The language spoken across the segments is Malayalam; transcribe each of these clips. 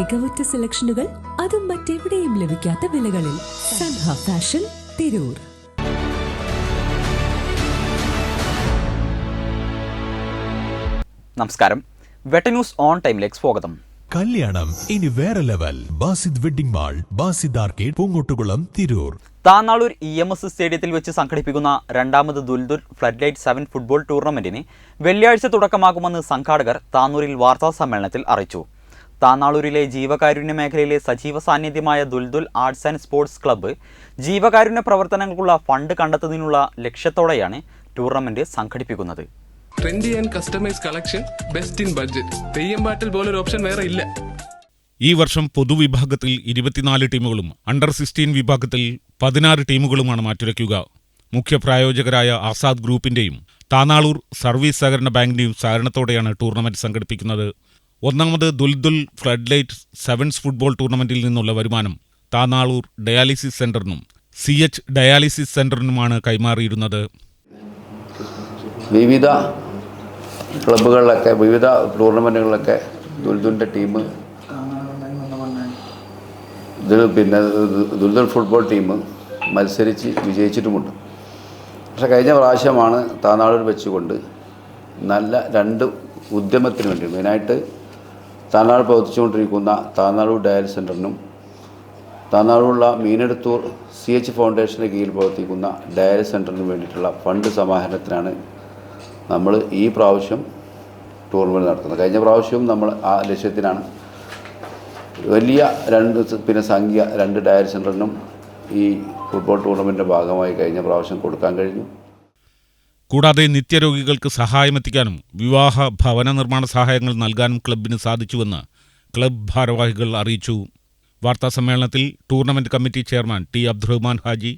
മികവുറ്റ സെലക്ഷനുകൾ അതും മറ്റെവിടെയും ലഭിക്കാത്ത വിലകളിൽ സൻഹ ഫാഷൻ തിരൂർ. നമസ്കാരം. വെട്ടന്യൂസ് ഓൺ ടൈമിലേക്ക് സ്വാഗതം. കല്യാണം ഇനി വേറെ level. Basid wedding mall Basid arcade Poongottukulam Tirur. Thannalur E M S സ്റ്റേഡിയത്തിൽ വെച്ച് സംഘടിപ്പിക്കുന്ന രണ്ടാമത് Duldul flood light seven football ടൂർണമെന്റിന് വെള്ളിയാഴ്ച തുടക്കമാകുമെന്ന് സംഘാടകർ താന്നൂരിൽ വാർത്താ സമ്മേളനത്തിൽ അറിയിച്ചു. താന്നാളൂരിലെ ജീവകാരുണ്യ മേഖലയിലെ സജീവ സാന്നിധ്യമായ Duldul arts and sports club ജീവകാരുണ്യ പ്രവർത്തനങ്ങൾക്കുള്ള ഫണ്ട് കണ്ടെത്തുന്നതിനുള്ള ലക്ഷ്യത്തോടെയാണ് ടൂർണമെന്റ് സംഘടിപ്പിക്കുന്നത്. Trendy and customise collection best in budget Theyyampattil പോലൊരു ഓപ്ഷൻ വേറെ ഇല്ല. ഈ വർഷം പൊതുവിഭാഗത്തിൽ ഇരുപത്തിനാല് ടീമുകളും അണ്ടർ സിക്സ്റ്റീൻ വിഭാഗത്തിൽ പതിനാറ് ടീമുകളുമാണ് മാറ്റുരയ്ക്കുക. മുഖ്യ പ്രായോജകരായ ആസാദ് ഗ്രൂപ്പിന്റെയും താനാളൂർ സർവീസ് സഹകരണ ബാങ്കിന്റെയും സഹകരണത്തോടെയാണ് ടൂർണമെന്റ് സംഘടിപ്പിക്കുന്നത്. ഒന്നാമത് Duldul flood light sevens football ടൂർണമെന്റിൽ നിന്നുള്ള വരുമാനം താനാളൂർ ഡയാലിസിസ് സെന്ററിനും സി എച്ച് ഡയാലിസിസ് സെന്ററിനുമാണ് കൈമാറിയിരുന്നത്. വിവിധ ക്ലബ്ബുകളിലൊക്കെ വിവിധ ടൂർണമെന്റുകളിലൊക്കെ ദുൽദുലിന്റെ ടീം ഇതിൽ പിന്നെ ദുൽദുൽ ഫുട്ബോൾ ടീം മത്സരിച്ച് വിജയിച്ചിട്ടുമുണ്ട്. പക്ഷെ കഴിഞ്ഞ പ്രാവശ്യമാണ് താനാളൂർ വെച്ചുകൊണ്ട് നല്ല രണ്ട് ഉദ്യമത്തിന് വേണ്ടി മെയിനായിട്ട് താനാളൂർ പ്രവർത്തിച്ചുകൊണ്ടിരിക്കുന്ന താനാളൂർ ഡയൽ സെന്ററിനും താനാളൂരുള്ള മീനെടുത്തൂർ സി എച്ച് ഫൗണ്ടേഷന്റെ കീഴിൽ പ്രവർത്തിക്കുന്ന ഡയൽ സെന്ററിന് വേണ്ടിയിട്ടുള്ള ഫണ്ട് സമാഹരണത്തിനാണ് നമ്മൾ ഈ പ്രാവശ്യം ടൂർണമെന്റ് നടത്തുന്നത്. കഴിഞ്ഞ പ്രാവശ്യവും നമ്മൾ ആ ലക്ഷ്യത്തിനാണ്. വലിയ രണ്ട് പിന്നെ സംഖ്യ രണ്ട് ഡയൽ സെന്ററിനും ഈ ഫുട്ബോൾ ടൂർണമെന്റിന്റെ ഭാഗമായി കഴിഞ്ഞ പ്രാവശ്യം കൊടുക്കാൻ കഴിഞ്ഞു. കൂടാതെ നിത്യരോഗികൾക്ക് സഹായമെത്തിക്കാനും വിവാഹ ഭവന നിർമ്മാണ സഹായങ്ങൾ നൽകാനും ക്ലബിന് സാധിച്ചുവെന്ന് ക്ലബ് ഭാരവാഹികൾ അറിയിച്ചു. വാർത്താ സമ്മേളനത്തിൽ tournament committee chairman T Abdurahman Haji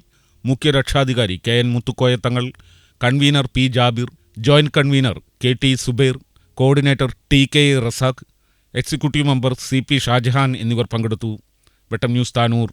മുഖ്യ രക്ഷാധികാരി K N Muthukoyathangal convener P Jabir joint convener K T Subair coordinator T K Razak executive member C P Shajahan എന്നിവർ പങ്കെടുത്തു. വെട്ടം ന്യൂസ് താനൂർ.